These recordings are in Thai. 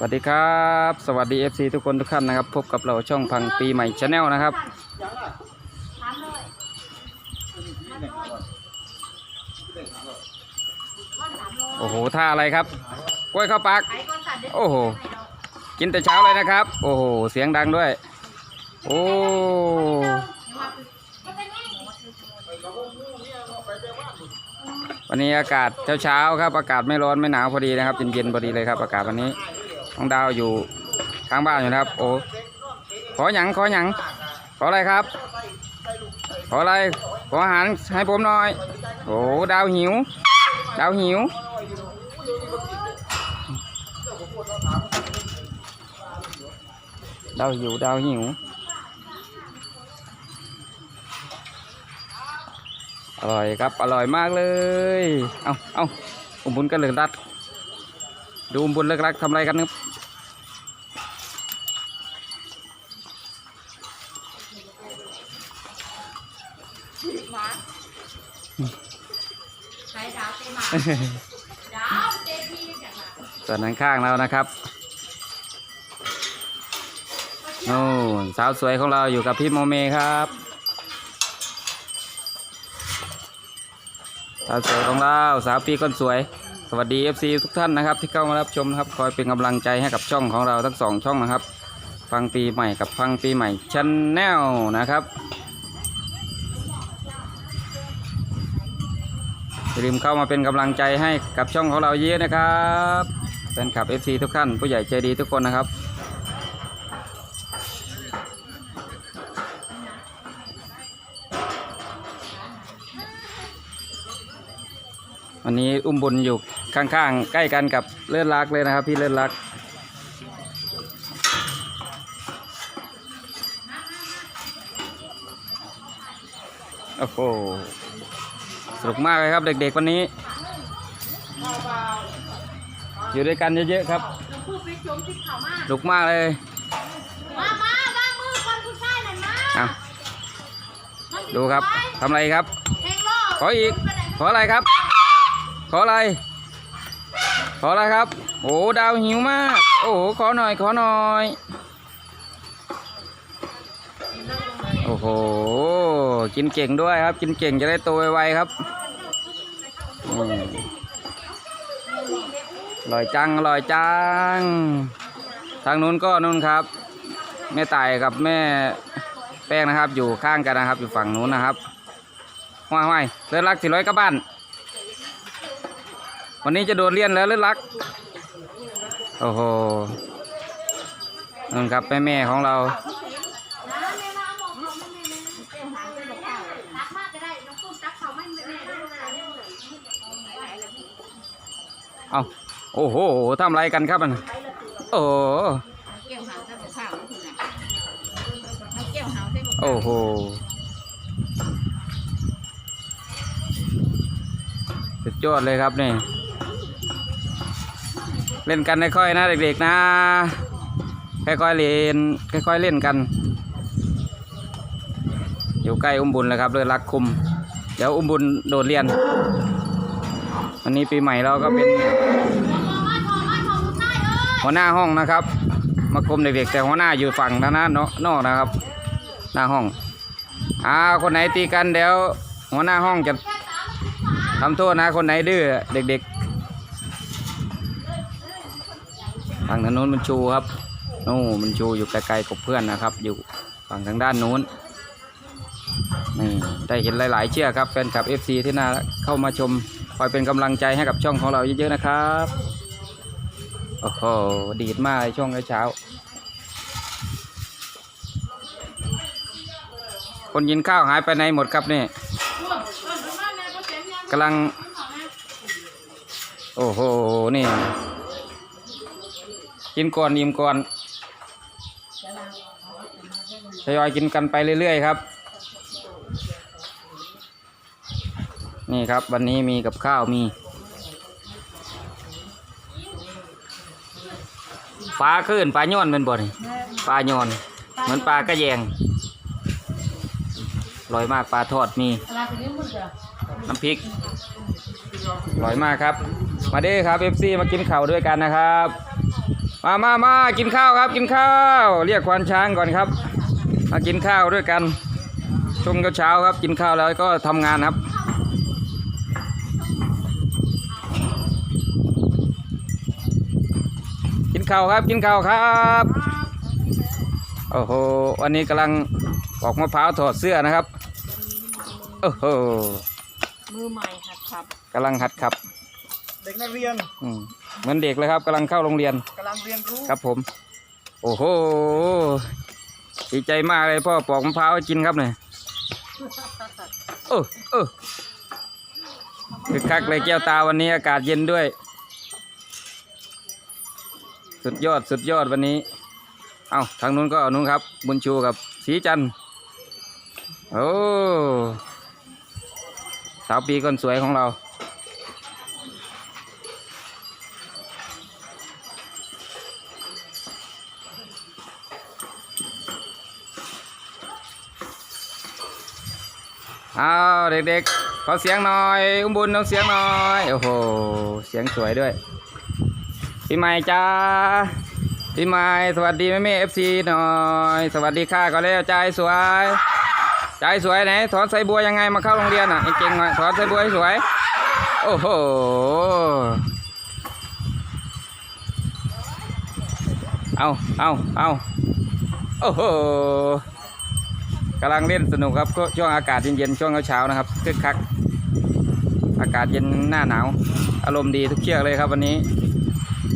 สวัสดีครับ สวัสดี FC ทุกคนทุกท่านนะครับ พบกับเราช่องพังปีใหม่ชาแนลนะครับ โอ้โหท่าอะไรครับกล้วยเข้าปากโอ้โห กินแต่เช้าเลยนะครับ โอ้โห เสียงดังด้วย โอ้วันนี้อากาศเช้าๆครับ อากาศไม่ร้อนไม่หนาวพอดีนะครับเย็นๆพอดีเลยครับ อากาศวันนี้ น้องดาวอยู่ข้างบ้านอยู่นะครับ โอ้ขอหยังขอหยังขออะไรครับ ขออะไรขออาหารให้ผมหน่อย โอ้ดาวหิว ดาวหิว ดาวหิวดาวหิวอร่อยครับ อร่อยมากเลย เอาเอาอุมบุญกันเลิกรักดูอุมบุญเลิกรักทำอะไรกันครับ ใช้ดาวเตมาดาวเตพีจากไหนส่วนด้านข้างเรานะครับโน่นสาวสวยของเราอยู่กับพี่โมเมครับสาวสวยของเราสาวปีคนสวย สวัสดี FC ทุกท่านนะครับ ที่เข้ามารับชมนะครับ คอยเป็นกำลังใจให้กับช่องของเราทั้งสองช่องนะครับ ฟังปีใหม่กับฟังปีใหม่ชันแนลนะครับ อย่าลืมเข้ามาเป็นกำลังใจให้กับช่องของเราเยอะนะครับแฟนคลับ FC ทุกท่านผู้ใหญ่ใจดีทุกคนนะครับวันนี้อุ้มบุญอยู่ข้างๆ ใกล้กันกับเลื่อนลักเลยนะครับ พี่เลื่อนลักโอ้โห นุกมากเลยครับเด็กๆวันนี้ อยู่ด้วยกันเยอะๆครับเราพูดไปชมที่เขามากสนุกมากเลยมามาว่างมือคนผู้ชายหน่อยมาอะดูครับทำอะไรครับเพลงล่อขออีก ขออะไรครับ ขออะไร ขออะไรครับ โอ้ดาวหิวมาก โอ้โหขอหน่อย ขอหน่อย โอ้โห กินเก่งด้วยครับ กินเก่งจะได้โตไวๆครับอืมอร่อยจังอร่อยจัง ทางนู้นก็นู้นครับ แม่ต่ายกับแม่แป้งนะครับ อยู่ข้างกันนะครับ อยู่ฝั่งนู้นนะครับห้วยห้วยเลือดรักสี่ร้อยกลับบ้าน วันนี้จะโดนเลี่ยนแล้วเลือดรัก โอ้โหนั่นครับแม่แม่ของเรา นะแม่มาเอาหมอกเขาไม่แม่เต็มหางเลยบอกรักมากก็ได้น้องตุ้มรักเขาไม่แม่ได้เลย เอา โอ้โหทำอะไรกันครับมันโอ้โหเกี่ยวหางใส่บอกข้าวนะเอาเกี่ยวหางใส่บอกโอ้โหสุดยอดเลยครับนี่ เล่นกันค่อยๆนะเด็กๆนะ ค่อยๆเล่นค่อยๆเล่นกัน อยู่ใกล้อุ้มบุญเลยครับเลยรักคุม เดี๋ยวอุ้มบุญโดดเรียนวันนี้ปีใหม่เราก็เป็น หัวหน้าห้องนะครับ มาคุมเด็กๆแต่หัวหน้าอยู่ฝั่งทางด้านนอกนะครับ หน้าห้องอ่าคนไหนตีกันเดี๋ยวหัวหน้าห้องจะทำโทษนะคนไหนดื้อเด็กๆฝั่งทางนู้นมันชูครับนู่นมันชูอยู่ไกลๆกับเพื่อนนะครับ อยู่ฝั่งทางด้านนู้นนี่ได้เห็นหลาย ๆ เชือกครับแฟนคลับ FC ที่น่าเข้ามาชมคอยเป็นกำลังใจให้กับช่องของเราเยอะๆนะครับ โอ้โห ดีดมากเลยช่วงเช้า คนกินข้าวหายไปไหนหมดครับนี่กำลัง โอ้โห นี่ กินก่อนอิ่มก่อนทยอยกินกันไปเรื่อยๆครับ นี่ครับ วันนี้มีกับข้าวมี ปลาขึ้นปลาย้อนเป็นบ่นี่ปลาย้อน เหมือนปลากระแยงอร่อยมากปลาทอดมี น้ำพริกอร่อยมากครับ มาเด้อครับเอฟซีมากินข้าวด้วยกันนะครับ มามามากินข้าวครับ กินข้าว เรียกควานช้างก่อนครับ มากินข้าวด้วยกันช่วงเช้าๆครับ กินข้าวแล้วก็ทำงานครับ กิน ข้าวครับ กินข้าวครับโอ้โหวันนี้กำลังปอกมะพร้าวถอดเสื้อนะครับโอ้โหมือใหม่หัดขับกำลังหัดขับ เด็กนักเรียนอืมเหมือนเด็กเลยครับกำลังเข้าโรงเรียนกำลังเรียนรู้ครับผม โอ้โหดีใจมากเลยพ่อปอกมะพร้าวให้กินครับเนี่ยเออเออคือคักเลยแก้วตาวันนี้อากาศเย็นด้วย สุดยอดสุดยอดวันนี้ เอาทางนู้นก็นู้นครับ บุญชูกับสีจันโอ้สาวปีคนสวยของเรา เอาเด็กๆขอเสียงหน่อย อุ้มบุญน้องเสียงหน่อย โอ้โห เสียงสวยด้วย พี่ใหม่จ้าพี่ใหม่สวัสดีแม่แม่เอฟซีหน่อย สวัสดีค่ะก็แล้วใจสวยใจสวยไหนถอนใส่บัวยังไงมาเข้าโรงเรียนอะให้เก่งหน่อยถอนใส่บัวให้สวย โอ้โหเอาเอาเอาโอ้โหกำลังเล่นสนุกครับก็ช่วงอากาศเย็นๆช่วงเช้าๆนะครับคึกคัก อากาศเย็นหน้าหนาว อารมณ์ดีทุกเชือกเลยครับวันนี้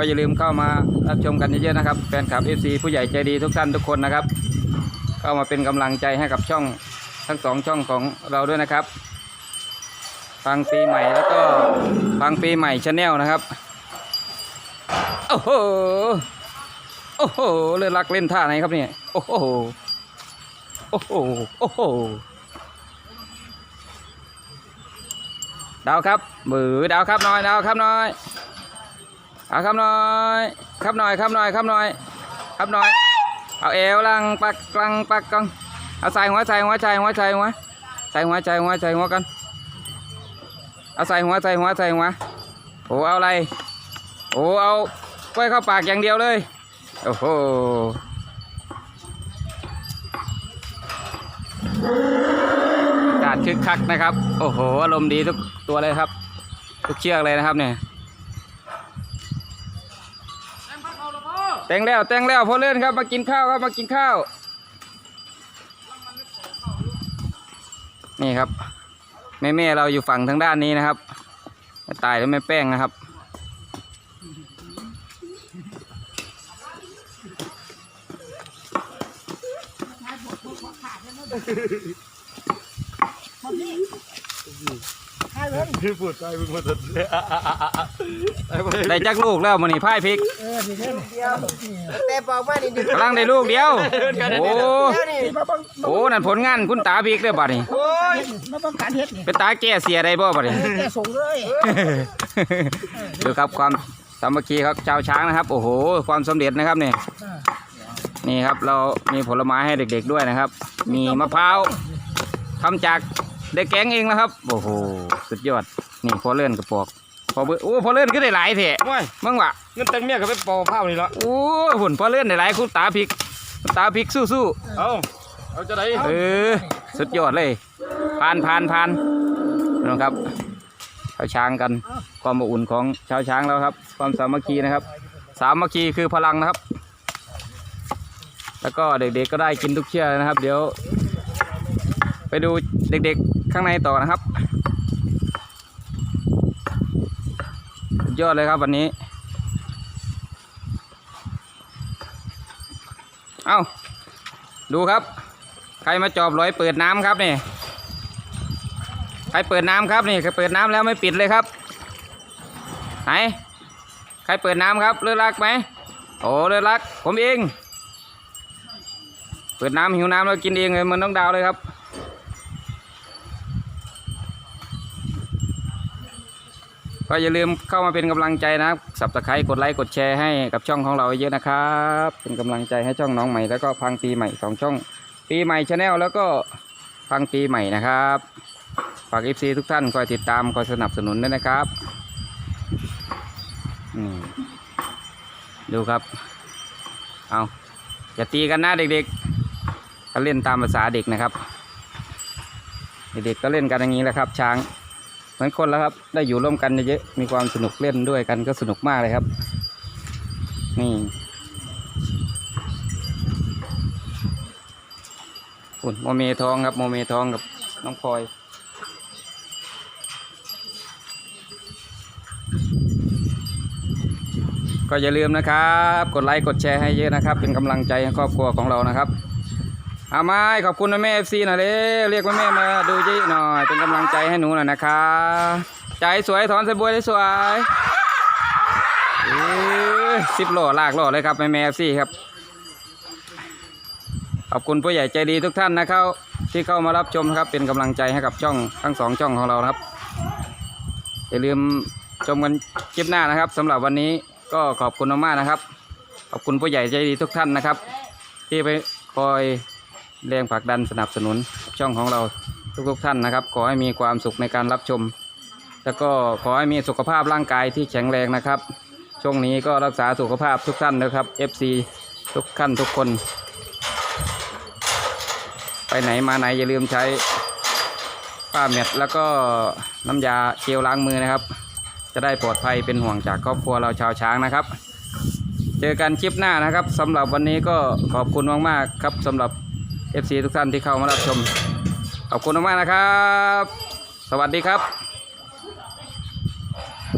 ก็อย่าลืมเข้ามารับชมกันเยอะๆนะครับแฟนคลับ FC ผู้ใหญ่ใจดีทุกท่านทุกคนนะครับ เข้ามาเป็นกำลังใจให้กับช่องทั้งสองช่องของเราด้วยนะครับ ฟังปีใหม่แล้วก็ฟังปีใหม่ชาแนลนะครับ โอ้โห โอ้โหเล่นรักเล่นท่าไหนครับเนี่ย โอ้โห โอ้โห โอ้โห ดาวครับ มือดาวครับน่อย ดาวครับน่อย เอาครับหน่อยครับหน่อยครับหน่อยครับหน่อยครับหน่อย เอาเอวลังปักกลังปักกังเอาใส่หัวใส่หัวใส่หัวใส่หัวใส่หัวใส่หัวใส่หัวกัน เอาใส่หัวใส่หัวใส่หัวโอ้เอาอะไรโอ้เอากล้วยเข้าปากอย่างเดียวเลยโอ้โหอากาศคึกคักนะครับ โอ้โหอารมณ์ดีทุกตัวเลยครับ ทุกเชือกเลยนะครับเนี่ย แต่งแล้วแต่งแล้วพอเลื่อนครับมากินข้าวครับมากินข้าว นี่ครับ แม่แม่เราอยู่ฝั่งทางด้านนี้นะครับแม่ตายและแม่แป้งนะครับ พี่พูดไปพูดมาตัดได้จักลูกแล้วมันนี่พ่ายพริกแต่บอกว่านี่ดิกำลังได้ลูกเดียว โอ้โอ้นั่นผลงานคุณตาพริกเด้อบัดนี้โอ้ยไม่ต้องการเฮ็ดนี่เป็นตาแก้เสียได้บ่บัดนี้แกส่งเลยดูครับความสามัคคีครับชาวช้างนะครับ โอ้โห ความสำเร็จนะครับนี่นี่ครับเรามีผลไม้ให้เด็ก ๆด้วยนะครับ มีมะพร้าวทำจาก เด็กแกงเองนะครับ โอ้โห สุดยอด นี่พอเลื่อนกระปอก พอเบิ่งโอ้พอเลื่อนก็ได้หลายเถอะว้ายมึงวะเงินแต่งเมียก็ไปปอผ้านี่ละโอ้หุ่นพอเลื่อนได้หลายคุณตาพริกคุณตาพริกสู้ๆ เอาเอาจะได้เออ สุดยอดเลยผ่านผ่านผ่านนะครับชาวช้างกัน ความอบอุ่นของชาวช้างแล้วครับ ความสามัคคีนะครับ สามัคคีคือพลังนะครับ แล้วก็เด็กๆก็ได้กินทุกเชือกนะครับ เดี๋ยว ไปดูเด็กๆ ข้างในต่อนะครับยอดเลยครับวันนี้ เอ้าดูครับ ใครมาจอบร้อยเปิดน้ำครับนี่ ใครเปิดน้ำครับนี่ ใครเปิดน้ำแล้วไม่ปิดเลยครับ ไหน ใครเปิดน้ำครับ เลือรักไหม โอ้เลือรัก ผมเอง เปิดน้ำหิวน้ำแล้วกินเองเลยมันต้องดาวเลยครับ ก็อย่าลืมเข้ามาเป็นกำลังใจนะครับสับตะไคร้กดไลค์กดแชร์ให้กับช่องของเราเยอะนะครับ เป็นกำลังใจให้ช่องน้องใหม่แล้วก็พังปีใหม่สองช่อง ปีใหม่ชาแนลแล้วก็พังปีใหม่นะครับฝาก FC ทุกท่านคอยติดตามคอยสนับสนุนด้วยนะครับอืมดูครับ เอาอย่าตีกันนะเด็กๆก็เล่นตามภาษาเด็กนะครับ เด็กๆก็เล่นกันอย่างนี้แหละครับ ช้าง เหมือนคนแล้วครับ ได้อยู่ร่วมกันเยอะๆมีความสนุกเล่นด้วยกันก็สนุกมากเลยครับ นี่อุ่นโมเมทองครับโมเมทองกับน้องพลอยก็อย่าลืมนะครับ กดไลค์ กดแชร์ให้เยอะนะครับ เป็นกำลังใจให้ครอบครัวของเรานะครับ เอาไม้ขอบคุณแม่เอฟซีหน่อยเร็วเรียกแม่มาดูจิหน่อยเป็นกำลังใจให้หนูหน่อยนะคะใจสวยถอนสบวยได้สวยสิบโลลากโลเลยครับแม่แม่เอฟซีครับขอบคุณผู้ใหญ่ใจดีทุกท่านนะครับที่เข้ามารับชมครับเป็นกำลังใจให้กับช่องทั้งสองช่องของเราครับอย่าลืมชมกันคลิปหน้านะครับสำหรับวันนี้ก็ขอบคุณมากๆนะครับ ขอบคุณผู้ใหญ่ใจดีทุกท่านนะครับ ที่ไปคอย แรงผลักดันสนับสนุนช่องของเราทุกๆท่านนะครับ ขอให้มีความสุขในการรับชม แล้วก็ขอให้มีสุขภาพร่างกายที่แข็งแรงนะครับ ช่วงนี้ก็รักษาสุขภาพทุกท่านนะครับ FC ทุกท่านทุกคน ไปไหนมาไหนอย่าลืมใช้ป้าเม็ดแล้วก็น้ำยาเจลล้างมือนะครับ จะได้ปลอดภัยเป็นห่วงจากครอบครัวเราชาวช้างนะครับ เจอกันคลิปหน้านะครับสำหรับวันนี้ก็ขอบคุณมากๆครับสำหรับ FC ทุกท่านที่เข้ามารับชม ขอบคุณมากๆนะครับ สวัสดีครับ